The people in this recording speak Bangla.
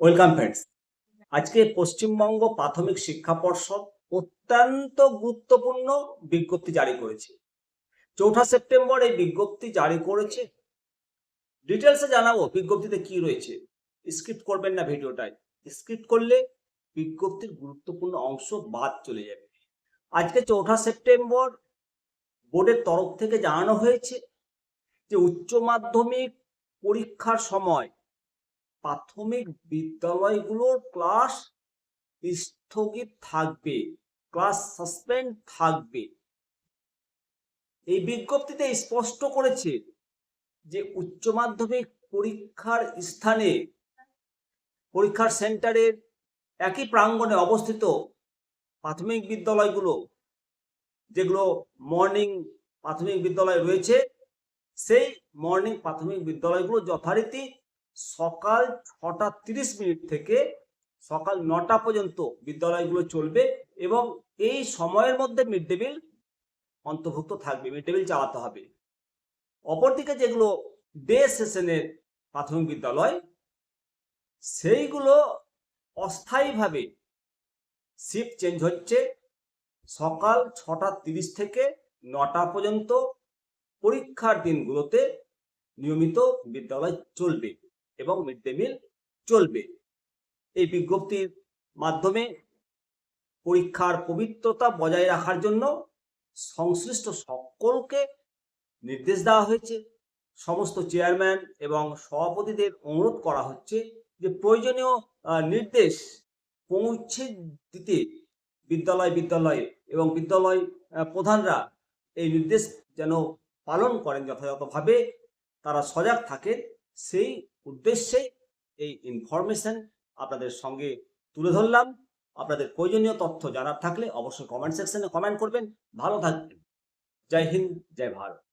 Welcome friends. আজকে পশ্চিমবঙ্গ প্রাথমিক শিক্ষা পর্ষদ অত্যন্ত গুরুত্বপূর্ণ বিজ্ঞপ্তি জারি করেছে। চৌঠা সেপ্টেম্বর এই বিজ্ঞপ্তি জারি করেছে। ডিটেলসে জানাব বিজ্ঞপ্তিতে কি রয়েছে। স্ক্রিপ্ট করবেন না ভিডিওটায়। স্ক্রিপ্ট করলে বিজ্ঞপ্তির গুরুত্বপূর্ণ অংশ বাদ চলে যাবে। আজকে চৌঠা সেপ্টেম্বর বোর্ডের তরফ থেকে জানানো হয়েছে যে উচ্চ মাধ্যমিক পরীক্ষার সময় প্রাথমিক বিদ্যালয়গুলোর ক্লাস স্থগিত থাকবে ক্লাস সাসপেন্ড থাকবে। এই বিজ্ঞপ্তিতে স্পষ্ট করেছে যে উচ্চ মাধ্যমিক পরীক্ষার স্থানে পরীক্ষার সেন্টারের একই প্রাঙ্গণে অবস্থিত প্রাথমিক বিদ্যালয়গুলো, যেগুলো মর্নিং প্রাথমিক বিদ্যালয় রয়েছে, সেই মর্নিং প্রাথমিক বিদ্যালয়গুলো যথারীতি সকাল ছটা তিরিশ মিনিট থেকে সকাল নটা পর্যন্ত বিদ্যালয়গুলো চলবে এবং এই সময়ের মধ্যে মিড ডে মিল অন্তর্ভুক্ত থাকবে, মিড ডে মিল চালাতে হবে। অপরদিকে যেগুলো ডে সেশনের প্রাথমিক বিদ্যালয়, সেইগুলো অস্থায়ীভাবে শিফট চেঞ্জ হচ্ছে। সকাল ছটা তিরিশ থেকে নটা পর্যন্ত পরীক্ষার দিনগুলোতে নিয়মিত বিদ্যালয় চলবে। এবং মিড ডে মিল চলবে। এই বিজ্ঞপ্তির মাধ্যমে পরীক্ষার পবিত্রতা বজায় রাখার জন্য সংশ্লিষ্ট সকলকে নির্দেশ দেওয়া হয়েছে। সমস্ত চেয়ারম্যান এবং সভাপতিদের অনুরোধ করা হচ্ছে যে প্রয়োজনীয় নির্দেশ পৌঁছে দিতে বিদ্যালয়, বিদ্যালয়ে এবং বিদ্যালয় প্রধানরা এই নির্দেশ যেন পালন করেন যথাযথভাবে। তারা সজাগ থাকে সেই উদ্দেশ্যে এই ইনফরমেশন আপনাদের সঙ্গে তুলে ধরলাম। আপনাদের প্রয়োজনীয় তথ্য জানার থাকলে অবশ্যই কমেন্ট সেকশনে কমেন্ট করবেন। ভালো থাকবেন। জয় হিন্দ, জয় ভারত।